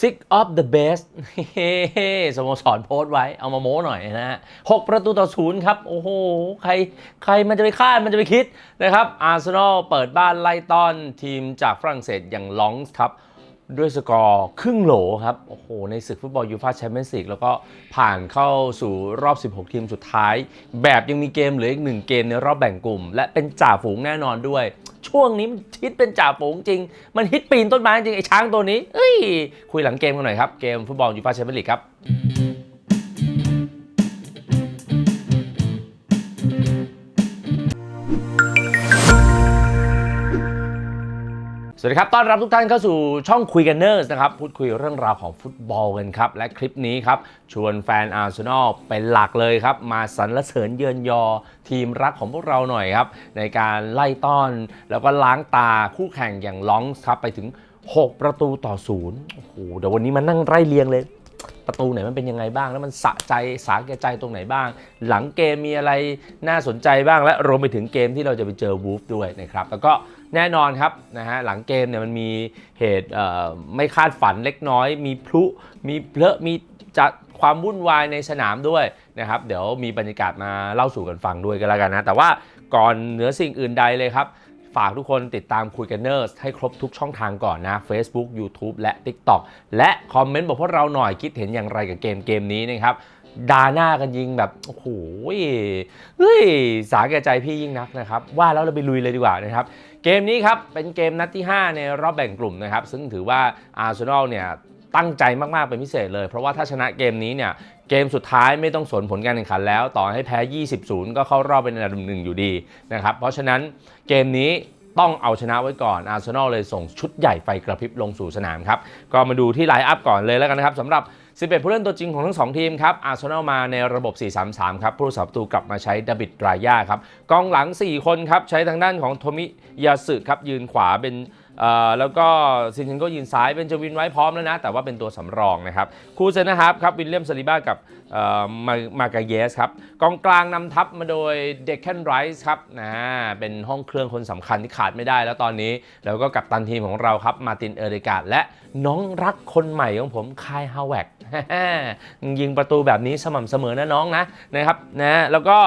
six of the best สโมสรโพสต์ไว้ เอามาโม้หน่อยนะฮะหกประตูต่อศูนย์ครับ โอ้โห ใครใครมันจะไปคาด มันจะไปคิดนะครับ อาร์เซนอลเปิดบ้านไล่ต้อนทีมจากฝรั่งเศสอย่างลองส์ครับ ด้วยสกอร์ครึ่งโหลครับ โอ้โห ในศึกฟุตบอลยูฟ่าแชมเปี้ยนส์ลีกแล้วก็ผ่านเข้าสู่รอบ 16 ทีมสุดท้าย แบบยังมีเกมเหลืออีกหนึ่งเกมในรอบแบ่งกลุ่ม และเป็นจ่าฝูงแน่นอนด้วย ช่วงนี้มันฮิตเป็นจ่าฝูงจริง มันฮิตปีนต้นไม้จริงไอ้ช้างตัวนี้เอ้ยคุยหลังเกมกันหน่อยครับ เกมฟุตบอลยูฟาแชมเปี้ยนส์ลีกครับ วัสดีครับ ต้อนรับทุกท่านเข้าสู่ช่องคุยกันเนอร์สนะครับ พูดคุยเรื่องราวของฟุตบอลกันครับ และคลิปนี้ครับ ชวนแฟนอาร์เซนอลเป็นหลักเลยครับ มาสรรเสริญเยือนยอ ทีมรักของพวกเราหน่อยครับ ในการไล่ต้อน แล้วก็ล้างตาคู่แข่งอย่างลองส์ครับไปถึง 6 ประตูต่อศูนย์โอ้โหเดี๋ยววันนี้มานั่งไล่เรียงเลย ประตูไหนมันเป็นยังไงบ้าง แล้วมันสะใจสาแก่ใจตรงไหนบ้าง หลังเกมมีอะไรน่าสนใจบ้างและรวมไปถึงเกมที่เราจะไปเจอวูฟด้วยนะครับแล้วก็ แน่นอนครับนะฮะหลังเกมเนี่ยมันมีเหตุไม่คาดฝันเล็กน้อย มีพลุมีเพลอะมีจัดความวุ่นวายในสนามด้วยนะครับเดี๋ยวมีบรรยากาศมาเล่าสู่กันฟังด้วยกันแล้วกันนะ แต่ว่าก่อนเหนือสิ่งอื่นใดเลยครับ ฝากทุกคนติดตามคุยกันเนอร์สให้ครบทุกช่องทางก่อนนะ Facebook YouTube และ TikTok และคอมเมนต์บอกพวกเราหน่อยคิดเห็นอย่างไรกับเกมเกมนี้นะครับ ดาหน้ากันยิงแบบโอ้โหเฮ้ยสาแก่ใจพี่ยิ่งนักนะครับ ว่าแล้วเราไปลุยเลยดีกว่านะครับ เกมนี้ครับ เป็นเกมนัดที่ 5 ในรอบแบ่งกลุ่มนะครับ ซึ่งถือว่าอาร์เซนอลเนี่ยตั้งใจมาก ๆ เป็นพิเศษเลย เพราะว่าถ้าชนะเกมนี้เนี่ยเกมสุดท้ายไม่ต้องสนผลการแข่งขันแล้ว ต่อให้แพ้ 20-0 ก็เข้ารอบเป็นอันดับหนึ่งอยู่ดีนะครับเพราะฉะนั้นเกมนี้ต้องเอาชนะไว้ก่อนอาร์เซนอลเลยส่งชุดใหญ่ไฟกระพริบลงสู่สนามครับก็มาดูที่ไลน์อัพก่อนเลยแล้วกันนะครับสำหรับ 11 ผู้เล่นตัวจริงของทั้ง 2 ทีมครับ อาร์เซนอลมาในระบบ 4-3-3 ครับ ผู้รักษาประตูกลับมาใช้ดาบิดรายาครับ กองหลัง 4 คนครับ ใช้ทางด้านของโทมิยาสึครับ ยืนขวาเป็นเอ่อแล้วก็ซินเชนโกยืนซ้ายเป็นจวินไว้พร้อมแล้วนะ แต่ว่าเป็นตัวสำรองนะครับ คู่เซนนะครับครับวิลเลียมซาลิบ้ากับ มามากาเยสครับกองกลางนำทัพมาโดยเดคแคนไรส์ครับนะเป็นห้องเครื่องคนสำคัญที่ขาดไม่ได้แล้วตอนนี้ แล้วก็กับตันทีมของเราครับมาตินเอริกาและน้องรักคนใหม่ของผมคายฮาวแวกยิงประตูแบบนี้สม่ำเสมอนะน้องนะนะครับนะแล้วก็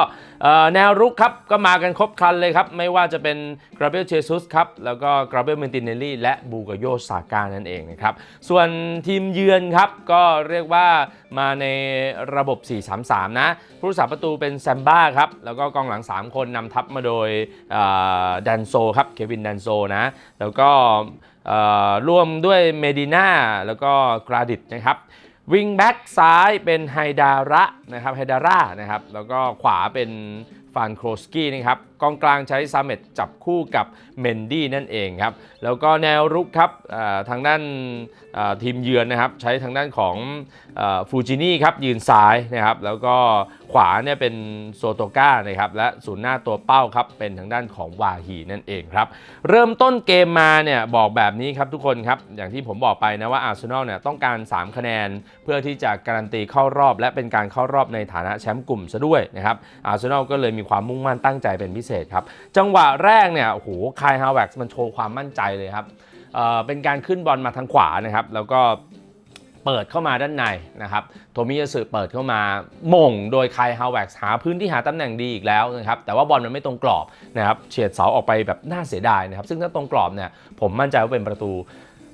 แนวรุกครับก็มากันครบครันเลยครับ ไม่ว่าจะเป็นกราเบลเชซุสครับแล้วก็กราเบลเมนติเนลลี่และบูกโยซาก้านั่นเองนะครับส่วนทีมเยือนครับก็เรียกว่ามาในระบบ 4-3-3 นะ ผู้รักษาประตูเป็นแซมบ้าครับ แล้วก็กองหลัง 3 คนนำทัพมาโดยแดนโซครับ เควินแดนโซนะ แล้วก็ร่วมด้วยเมดิน่าแล้วก็กราดิตนะครับวิงแบ็กซ้ายเป็นไฮดาระนะครับไฮดาร่านะครับแล้วก็ขวาเป็นฟานโครสกี้นะครับ กองกลางใช้ซาเมตจับคู่กับเมนดี้นั่นเองครับ แล้วก็แนวรุกครับทางด้านทีมเยือนนะครับใช้ทางด้านของฟูจินี่ครับยืนซ้ายนะครับแล้วก็ขวาเนี่ยเป็นโซโตก้านะครับและศูนย์หน้าตัวเป้าครับเป็นทางด้านของวาฮีนั่นเองครับเริ่มต้นเกมมาเนี่ยบอกแบบนี้ครับทุกคนครับอย่างที่ผมบอกไปนะว่าอาร์เซนอลเนี่ยต้องการ 3 คะแนน เพื่อที่จะการันตีเข้ารอบ และเป็นการเข้ารอบในฐานะแชมป์กลุ่มซะด้วยนะครับอาร์เซนอลก็เลยมีความมุ่งมั่นตั้งใจเป็นพิเศษครับ จังหวะแรกเนี่ยโอ้โหคายฮาวแว็กซ์มันโชว์ความมั่นใจเลยครับเเป็นการขึ้นบอลมาทางขวานะครับ แล้วก็เปิดเข้ามาด้านในนะครับโทมิยาสึเปิดเข้ามาม่งโดยคายฮาวแว็กซ์หาพื้นที่หาตำแหน่งดีอีกแล้วนะครับ แต่ว่าบอลมันไม่ตรงกรอบนะครับเฉียดเสาออกไปแบบน่าเสียดายนะครับ ซึ่งถ้าตรงกรอบเนี่ยผมมั่นใจว่าเป็นประตู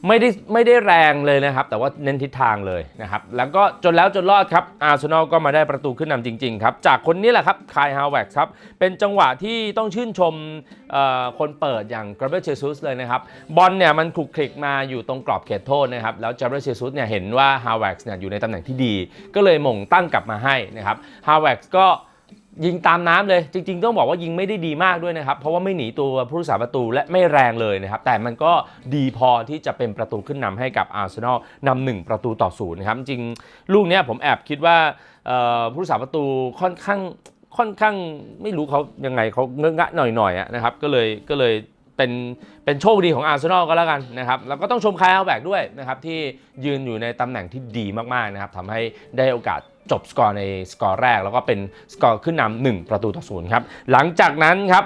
ไม่ได้ไม่ได้แรงเลยนะครับ แต่ว่าเน้นทิศทางเลยนะครับ แล้วก็จนแล้วจนรอดครับอาร์เซนอลก็มาได้ประตูขึ้นนำจริง ๆ ครับ จากคนนี้แหละครับคายฮาวแวกซ์ครับ เป็นจังหวะที่ต้องชื่นชมคนเปิดอย่างกราเบรเชซุสเลยนะครับ บอลเนี่ยมันคลุกคลิกมาอยู่ตรงกรอบเขตโทษนะครับ แล้วจาเบรเชซุสเนี่ยเห็นว่าฮาวแวกซ์เนี่ยอยู่ในตำแหน่งที่ดี ก็เลยหม่งตั้งกลับมาให้นะครับฮาวแวกซ์ก็ ยิงตามน้ำเลย จริง ๆ ต้องบอกว่ายิงไม่ได้ดีมากด้วยนะครับ เพราะว่าไม่หนีตัวผู้รักษาประตูและไม่แรงเลยนะครับ แต่มันก็ดีพอที่จะเป็นประตูขึ้นนำให้กับอาร์เซนอลนำหนึ่งประตูต่อศูนย์นะครับจริงลูกเนี้ยผมแอบคิดว่าผู้รักษาประตูค่อนข้างค่อนข้างไม่รู้เขายังไงเขาเงอะงะหน่อยๆนะครับก็เลยก็เลยเป็นเป็นโชคดีของอาร์เซนอลก็แล้วกันนะครับแล้วก็ต้องชมคายเอาแบกด้วยนะครับที่ยืนอยู่ในตำแหน่งที่ดีมากๆนะครับทำให้ได้โอกาส จบสกอร์ในสกอร์แรก แล้วก็เป็นสกอร์ขึ้นนำหนึ่งประตูต่อศูนย์ครับหลังจากนั้นครับ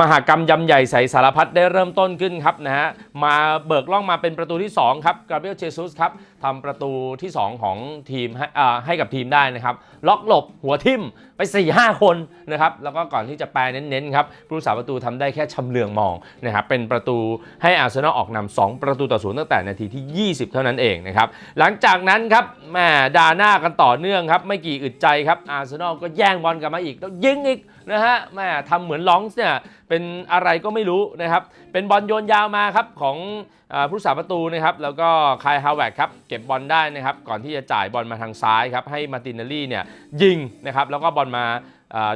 มหากรรมยำใหญ่ใสสารพัดได้เริ่มต้นขึ้นครับนะฮะมาเบิกล่องมาเป็นประตูที่2ครับกาเบรียลเจซุสครับ ทำประตูที่ 2 ของทีมให้ให้กับทีมได้นะครับล็อกหลบหัวทิ่มไป 4-5 คนนะครับแล้วก็ก่อนที่จะแปลเน้นๆครับผู้รักษาประตูทำได้แค่ชำเลืองมองนะครับเป็นประตูให้อาร์เซนอลออกนำ2ประตูต่อศูนย์ตั้งแต่นาทีที่ 20 เท่านั้นเองนะครับหลังจากนั้นครับแหม่ดาหน้ากันต่อเนื่องครับไม่กี่อึดใจครับอาร์เซนอลก็แย่งบอลกลับมาอีกแล้วยิงอีกนะฮะแหม่ทำเหมือนลองส์เนี่ยเป็นอะไรก็ไม่รู้นะครับ เป็นบอลโยนยาวมาครับของอผู้รักษาประตูนะครับแล้วก็คายฮาวเวิร์ดครับเก็บบอลได้นะครับก่อนที่จะจ่ายบอลมาทางซ้ายครับให้มาตินเนลลี่เนี่ยยิงนะครับแล้วก็บอลมา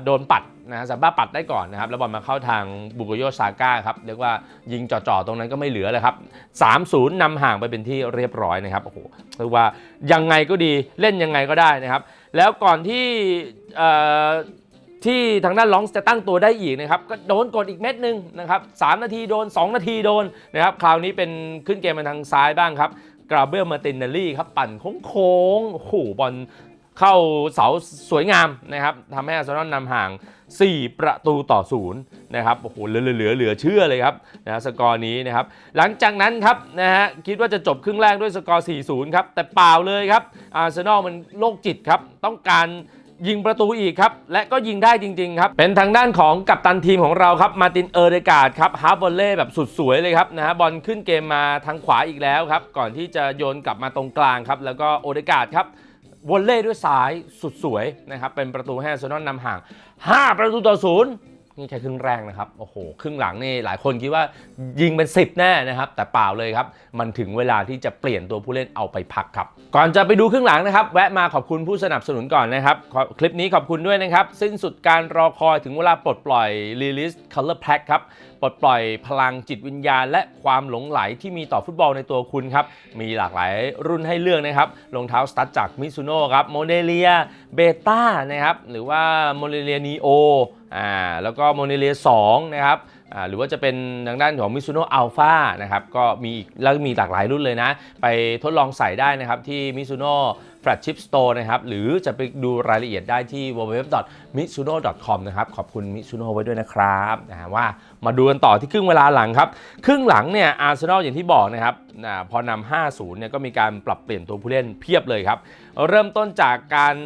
โดนปัดนะฮะซาบ้าปัดได้ก่อนนะครับแล้วบอลมาเข้าทางบุกโยซาก้าครับเรียกว่ายิงจ่อๆตรงนั้นก็ไม่เหลือเลยครับ 3-0นำห่างไปเป็นที่เรียบร้อยนะครับโอ้โหเรียกว่ายังไงก็ดีเล่นยังไงก็ได้นะครับ แล้วก่อนที่ ที่ทางด้านลองจะตั้งตัวได้อีกนะครับก็โดนกดอีกเม็ดหนึ่งนะครับสามนาทีโดน 2 นาทีโดนนะครับคราวนี้เป็นขึ้นเกมมาทางซ้ายบ้างครับกราเบรียลมาตินเนลลี่ครับปั่นโค้งๆโอ้โหบอลเข้าเสาสวยงามนะครับทำให้อาร์เซนอลนำห่าง 4 ประตูต่อศูนย์นะครับโอ้โหเหลือเหลือเหลือเชื่อเลยครับนะสกอร์นี้นะครับหลังจากนั้นครับนะฮะคิดว่าจะจบครึ่งแรกด้วยสกอร์ 4-0 ครับ แต่เปล่าเลยครับอาร์เซนอลมันโรคจิตครับ ต้องการ ยิงประตูอีกครับ และก็ยิงได้จริง ๆ ครับ เป็นทางด้านของกัปตันทีมของเราครับ มาตินเออร์เดกาดครับฮาร์บอลเล่แบบสุดสวยเลยครับนะฮะบอลขึ้นเกมมาทางขวาอีกแล้วครับ ก่อนที่จะโยนกลับมาตรงกลางครับ แล้วก็โอเดกาดครับวอลเล่ด้วยซ้ายสุดสวยนะครับเป็นประตูให้อาร์เซนอลนำห่าง 5 ประตูต่อศูนย์ นี่แค่ครึ่งแรกนะครับโอ้โหครึ่งหลังนี่หลายคนคิดว่ายิงเป็น 10 แน่นะครับ แต่เปล่าเลยครับ มันถึงเวลาที่จะเปลี่ยนตัวผู้เล่นเอาไปพักครับ ก่อนจะไปดูครึ่งหลังนะครับ แวะมาขอบคุณผู้สนับสนุนก่อนนะครับ คลิปนี้ขอบคุณด้วยนะครับ สิ้นสุดการรอคอยถึงเวลาปลดปล่อย Release Color Pack ครับ ปลดปล่อยพลังจิตวิญญาณ และความหลงไหลที่มีต่อฟุตบอลในตัวคุณครับ มีหลากหลายรุ่นให้เลือกนะครับรองเท้าสตั๊ดจากมิซูโน่ครับโมเดเลียเบต้านะครับหรือว่าโมเดเลียนีโออ่าแล้วก็โมเดเลีย2นะครับอ่าหรือว่าจะเป็นทางด้านของมิซูโน่อัลฟานะครับก็มีแล้วมีหลากหลายรุ่นเลยนะ ไปทดลองใส่ได้นะครับที่มิ ซูโน่ Flagship Store นะครับหรือจะไปดูรายละเอียดได้ที่ www.mitsuno.com นะครับขอบคุณ Mitsuno ไว้ด้วยนะครับนะว่ามาดูกันต่อที่ครึ่งเวลาหลังครับ ครึ่งหลังเนี่ยอาร์เซนอลอย่างที่บอกนะครับนะพอนำ5-0เนี่ยก็มีการปรับเปลี่ยนตัวผู้เล่นเพียบเลยครับ เริ่มต้นจากการ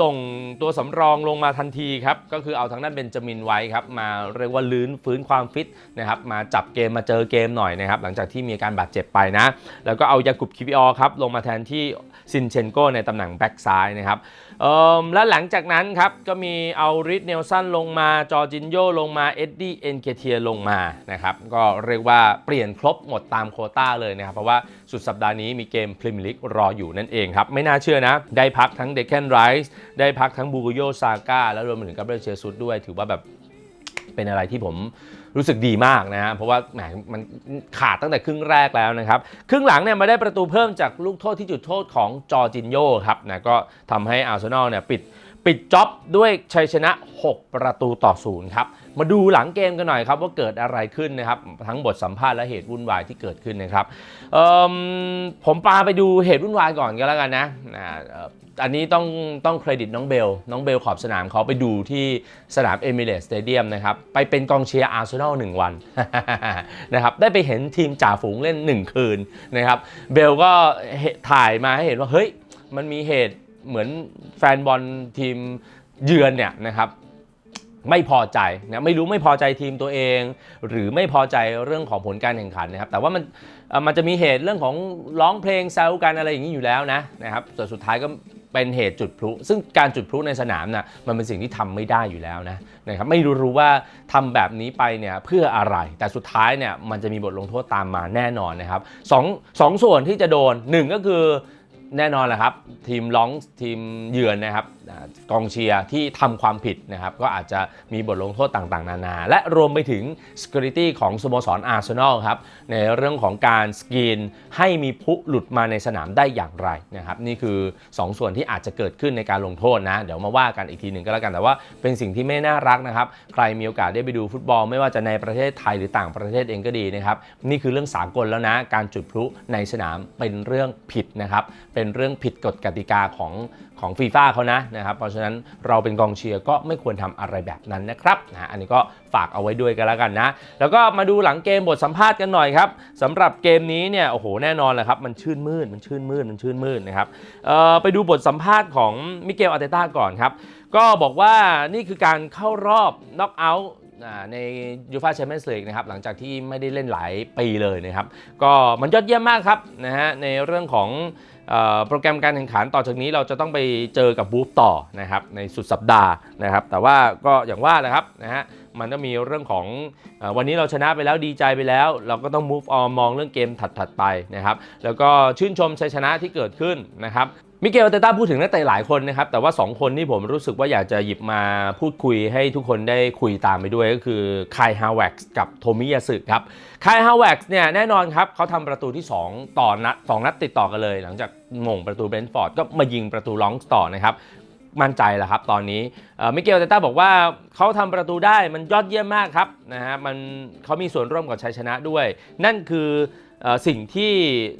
ส่งตัวสำรองลงมาทันทีครับ ก็คือเอาทางด้านเบนจามินไว้ครับ มาเรียกว่าลื้นฟื้นความฟิตนะครับ มาจับเกมมาเจอเกมหน่อยนะครับ หลังจากที่มีการบาดเจ็บไปนะ แล้วก็เอายากุบคิวิออครับ ลงมาแทนที่ ซินเชนโกในตำแหน่งแบ็กซ้ายนะครับและหลังจากนั้นครับก็มีเอาริสเนลสันลงมาจอร์จินโยลงมาเอ็ดดี้เอ็นเกเทียลงมานะครับก็เรียกว่าเปลี่ยนครบหมดตามโคต้าเลยนะครับ เพราะว่าสุดสัปดาห์นี้มีเกมพรีเมียร์ลีกรออยู่นั่นเองครับ ไม่น่าเชื่อนะ ได้พักทั้งเดคแคนไรส์ได้พักทั้งบูโกโยซาก้าแล้วรวมไปถึงกับเบรเชซุดด้วย ถือว่าแบบ เป็นอะไรที่ผมรู้สึกดีมากนะฮะเพราะว่าแหมมันขาดตั้งแต่ครึ่งแรกแล้วนะครับ ครึ่งหลังเนี่ยมาได้ประตูเพิ่มจากลูกโทษที่จุดโทษของจอร์จินโยครับนะก็ทำให้อาร์เซนอลเนี่ยปิด ปิดจ็อบด้วยชัยชนะ 6 ประตูต่อศูนย์ครับ มาดูหลังเกมกันหน่อยครับว่าเกิดอะไรขึ้นนะครับ ทั้งบทสัมภาษณ์และเหตุวุ่นวายที่เกิดขึ้นนะครับผมปาไปดูเหตุวุ่นวายก่อนก็แล้วกันนะอันนี้ต้องต้องเครดิตน้องเบล น้องเบลขอบสนามเขาไปดูที่สนามเอมิเรตสเตเดียมนะครับ ไปเป็นกองเชียร์อาร์เซนอลหนึ่งวันนะครับ ได้ไปเห็นทีมจ่าฝูงเล่น 1 คืนนะครับ เบลก็ถ่ายมาให้เห็นว่า เฮ้ย มันมีเหตุ เหมือนแฟนบอลทีมเยือนเนี่ยนะครับไม่พอใจนะไม่รู้ไม่พอใจทีมตัวเอง หรือไม่พอใจเรื่องของผลการแข่งขันนะครับแต่ว่ามันมันจะมีเหตุเรื่องของร้องเพลงแซวกันอะไรอย่างนี้อยู่แล้วนะนะครับแต่สุดท้ายก็เป็นเหตุจุดพลุ ซึ่งการจุดพลุในสนามน่ะมันเป็นสิ่งที่ทำไม่ได้อยู่แล้วนะนะครับไม่รู้รู้ว่าทำแบบนี้ไปเนี่ยเพื่ออะไร แต่สุดท้ายเนี่ยมันจะมีบทลงโทษตามมาแน่นอนนะครับสองสองส่วนที่จะโดนหนึ่งก็คือ แน่นอนแหละครับ ทีมร้องทีมเยือนนะครับกองเชียร์ที่ทำความผิดนะครับก็อาจจะมีบทลงโทษต่างๆ นานา และรวมไปถึง Security ของสโมสรอาร์เซนอลครับในเรื่องของการสกรีนให้มีพุหลุดมาในสนามได้อย่างไรนะครับนี่คือ 2 ส่วนที่อาจจะเกิดขึ้นในการลงโทษนะ เดี๋ยวมาว่ากันอีกทีหนึ่งก็แล้วกันแต่ว่าเป็นสิ่งที่ไม่น่ารักนะครับใครมีโอกาสได้ไปดูฟุตบอล ไม่ว่าจะในประเทศไทยหรือต่างประเทศเองก็ดีนะครับนี่คือเรื่องสากลแล้วนะการจุดพลุในสนามเป็นเรื่องผิดนะครับเป็นเรื่องผิดกฎกติกาของของฟีฟ่าเขานะนะครับ เพราะฉะนั้นเราเป็นกองเชียร์ก็ไม่ควรทำอะไรแบบนั้นนะครับนะอันนี้ก็ฝากเอาไว้ด้วยกันแล้วกันนะ แล้วก็มาดูหลังเกมบทสัมภาษณ์กันหน่อยครับสำหรับเกมนี้เนี่ยโอ้โหแน่นอนแหละครับมันชื่นมืดมันชื่นมืดมันชื่นมืดนะครับเออไปดูบทสัมภาษณ์ของมิเกลอาร์เตต้าก่อนครับก็บอกว่านี่คือการเข้ารอบน็อกเอาท์ ในยูฟาแชมเปี้ยนส์ลีกนะครับหลังจากที่ไม่ได้เล่นหลายปีเลยนะครับ ก็มันยอดเยี่ยมมากครับนะฮะในเรื่องของโปรแกรมการแข่งขันต่อจากนี้เราจะต้องไปเจอกับบูฟต่อนะครับในสุดสัปดาห์นะครับ แต่ว่าก็อย่างว่านะครับนะฮะมันก็มีเรื่องของอวันนี้เราชนะไปแล้วดีใจไปแล้ว เราก็ต้อง move on มองเรื่องเกมถัดๆไปนะครับ แล้วก็ชื่นชมชัยชนะที่เกิดขึ้นนะครับ มิเกลอาเตต้าพูดถึงนักเตะหลายคนนะครับ แต่ว่า 2 คนที่ผมรู้สึกว่าอยากจะหยิบมาพูดคุยให้ทุกคนได้คุยตามไปด้วยก็คือคายฮาวเวกส์กับโทมิยาสึครับคายฮาวเวกส์เนี่ยแน่นอนครับเขาทำประตูที่ 2 ต่อนัดสองนัดติดต่อกันเลย หลังจากหม่งประตูเบรนท์ฟอร์ดก็มายิงประตูลองส์ต่อนะครับมั่นใจแล้วครับตอนนี้มิเกลเตต้าบอกว่าเขาทำประตูได้มันยอดเยี่ยมมากครับนะฮะมันเขามีส่วนร่วมกับชัยชนะด้วย นั่นคือ สิ่งที่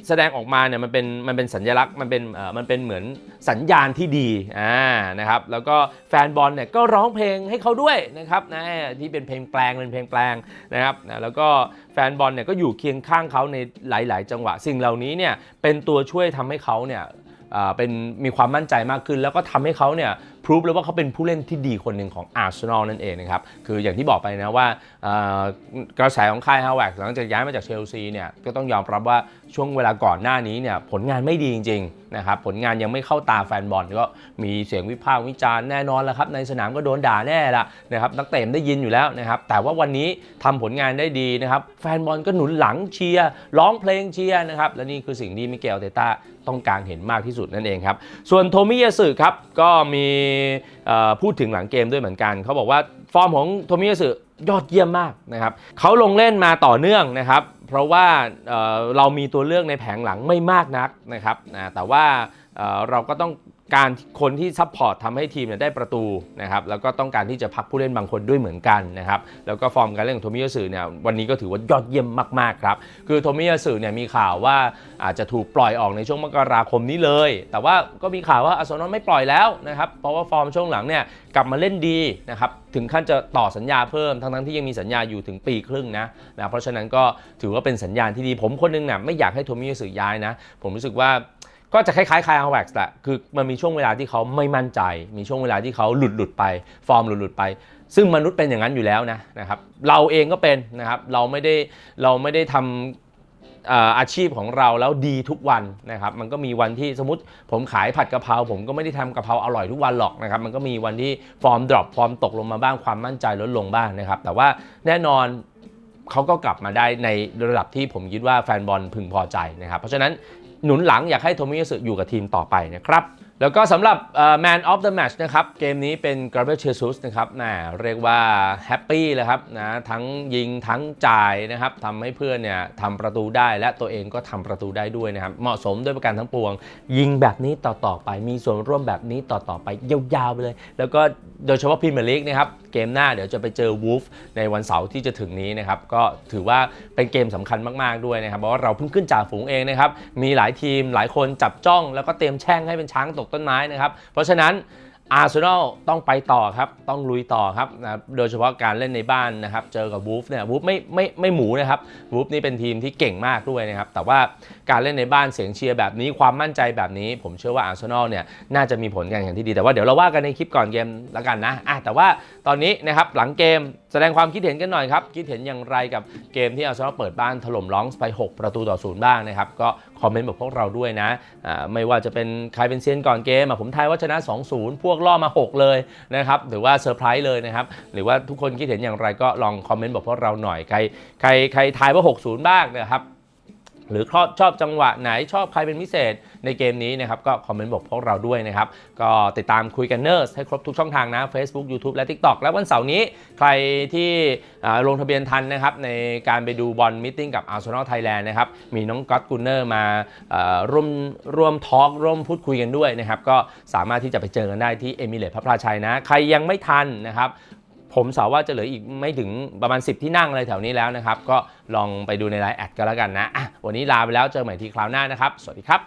แสดงออกมาเนี่ยมันเป็นมันเป็นสัญลักษณ์มันเป็นมันเป็นเหมือนสัญญาณที่ดีอ่านะครับแล้วก็แฟนบอลเนี่ยก็ร้องเพลงให้เขาด้วยนะครับนะที่เป็นเพลงแปลงเป็นเพลงแปลงนะครับนะแล้วก็แฟนบอลเนี่ยก็อยู่เคียงข้างเขาในหลาย ๆ จังหวะ สิ่งเหล่านี้เนี่ยเป็นตัวช่วยทำให้เขาเนี่ยเป็นมีความมั่นใจมากขึ้น แล้วก็ทำให้เขาเนี่ย พรูฟเลยว่าเขาเป็นผู้เล่นที่ดีคนหนึ่งของอาร์เซนอลนั่นเองนะครับ คืออย่างที่บอกไปนะว่ากระแสของค่ายฮาวเวกหลังจากย้ายมาจากเชลซีเนี่ยก็ต้องยอมรับว่า ช่วงเวลาก่อนหน้านี้เนี่ยผลงานไม่ดีจริงๆนะครับผลงานยังไม่เข้าตาแฟนบอลก็มีเสียงวิพากษ์วิจารณ์แน่นอนแล้วครับในสนามก็โดนด่าแน่ละนะครับนักเตะได้ยินอยู่แล้วนะครับแต่ว่าวันนี้ทำผลงานได้ดีนะครับแฟนบอลก็หนุนหลังเชียร์ร้องเพลงเชียร์นะครับและนี่คือสิ่งที่มิเกลเตต้าต้องการเห็นมากที่สุดนั่นเองครับส่วนโทมิยาสึครับก็มีพูดถึงหลังเกมด้วยเหมือนกันเขาบอกว่าฟอร์มของโทมิยาสึยอดเยี่ยมมากนะครับเขาลงเล่นมาต่อเนื่องนะครับ เพราะว่าเรามีตัวเลือกในแผงหลังไม่มากนักนะครับแต่ว่าเราก็ต้อง การคนที่ซัพพอร์ตทำให้ทีมเนี่ยได้ประตูนะครับแล้วก็ต้องการที่จะพักผู้เล่นบางคนด้วยเหมือนกันนะครับแล้วก็ฟอร์มการเล่นของโทมิยาสึเนี่ยวันนี้ก็ถือว่ายอดเยี่ยมมากๆครับคือโทมิยาสึเนี่ยมีข่าวว่าอาจจะถูกปล่อยออกในช่วงมกราคมนี้เลย แต่ว่าก็มีข่าวว่าอาร์เซนอลไม่ปล่อยแล้วนะครับเพราะว่าฟอร์มช่วงหลังเนี่ยกลับมาเล่นดีนะครับถึงขั้นจะต่อสัญญาเพิ่มทั้งๆที่ยังมีสัญญาอยู่ถึงปีครึ่งนะนะเพราะฉะนั้นก็ถือว่าเป็นสัญญาณที่ดีผมคนหนึงน่ะไม่อยากให้โทมิยาสึย้ายนะ ผมรู้สึกว่า ก็จะคล้ายๆคายฮาวเวกส์แหละคือมันมีช่วงเวลาที่เขาไม่มั่นใจ มีช่วงเวลาที่เขาหลุดหลุดๆไป ฟอร์มหลุดหลุดๆไป ซึ่งมนุษย์เป็นอย่างนั้นอยู่แล้วนะนะครับ เราเองก็เป็นนะครับ เราไม่ได้เราไม่ได้ทำอาชีพของเราแล้วดีทุกวันนะครับ มันก็มีวันที่สมมติผมขายผัดกะเพราผมก็ไม่ได้ทำกะเพราอร่อยทุกวันหรอกนะครับ มันก็มีวันที่ฟอร์มดรอปฟอร์มตกลงมาบ้างความมั่นใจลดลงบ้างนะครับ แต่ว่าแน่นอนเขาก็กลับมาได้ในระดับที่ผมคิดว่าแฟนบอลพึงพอใจนะครับ เพราะฉะนั้น หนุนหลังอยากให้โทมิยาสึอยู่กับทีมต่อไปนะครับ แล้วก็สำหรับเอ่อ Man of the Match นะครับ เกมนี้เป็น Gabriel Jesus นะครับนะเรียกว่าแฮปปี้เลยครับนะทั้งยิงทั้งจ่ายนะครับทำให้เพื่อนเนี่ยทำประตูได้และตัวเองก็ทำประตูได้ด้วยนะครับ เหมาะสมด้วยประการทั้งปวง ยิงแบบนี้ต่อ ๆ ไป มีส่วนร่วมแบบนี้ต่อ ๆ ไป ยาว ๆ ไปเลย แล้วก็โดยเฉพาะพรีเมียร์ลีกนะครับ เกมหน้าเดี๋ยวจะไปเจอวูฟในวันเสาร์ที่จะถึงนี้นะครับ ก็ถือว่าเป็นเกมสำคัญมาก ๆ ด้วยนะครับ เพราะว่าเราเพิ่งขึ้นจากฝูงเองนะครับ มีหลายทีมหลายคนจับจ้องแล้วก็เตรียมแช่งให้เป็นช้างตกต้นไม้นะครับ เพราะฉะนั้นอาร์เซนอลต้องไปต่อครับ ต้องลุยต่อครับนะโดยเฉพาะการเล่นในบ้านนะครับ เจอกับวูฟเนี่ยวูฟไม่ไม่ไม่หมูนะครับวูฟนี่เป็นทีมที่เก่งมากด้วยนะครับ แต่ว่าการเล่นในบ้านเสียงเชียร์แบบนี้ความมั่นใจแบบนี้ ผมเชื่อว่าอาร์เซนอลเนี่ยน่าจะมีผลการแข่งที่ดีแต่ว่าเดี๋ยวเราว่ากันในคลิปก่อนเกมแล้วกันนะอะแต่ว่าตอนนี้นะครับหลังเกม แสดงความคิดเห็นกันหน่อยครับ คิดเห็นอย่างไรกับเกมที่อาร์เซนอลเปิดบ้านถล่มลองสไป 6 ประตูต่อศูนย์บ้างนะครับ ก็คอมเมนต์บอกพวกเราด้วยนะ ไม่ว่าจะเป็นใครเป็นเซียนก่อนเกมผมทายว่าชนะ 2-0 พวกล่อมา 6 เลยนะครับ หรือว่าเซอร์ไพรส์เลยนะครับ หรือว่าทุกคนคิดเห็นอย่างไรก็ลองคอมเมนต์บอกพวกเราหน่อย ใครใครใครทายว่า 6-0 บ้างนะครับ หรือชอบชอบจังหวะไหนชอบใครเป็นพิเศษในเกมนี้นะครับ ก็คอมเมนต์บอกพวกเราด้วยนะครับ ก็ติดตามคุยกันเนอร์สให้ครบทุกช่องทางนะ Facebook YouTube และ TikTok และวันเสาร์นี้ใครที่ลงทะเบียนทันนะครับ ในการไปดูบอลมิทติ้งกับ Arsenal Thailand นะครับ มีน้องก๊อตกูเนอร์มาร่วมร่วมทอล์กร่วมพูดคุยกันด้วยนะครับ ก็สามารถที่จะไปเจอกันได้ที่เอมิเลตพระพลาชัยนะ ใครยังไม่ทันนะครับ ผมสาว่าจะเหลืออีกไม่ถึงประมาณ 10 ที่นั่งอะไรแถวนี้แล้วนะครับ ก็ลองไปดูในไลน์แอดก็แล้วกันนะะวันนี้ลาไปแล้วเจอใหม่ทีคราวหน้านะครับ สวัสดีครับ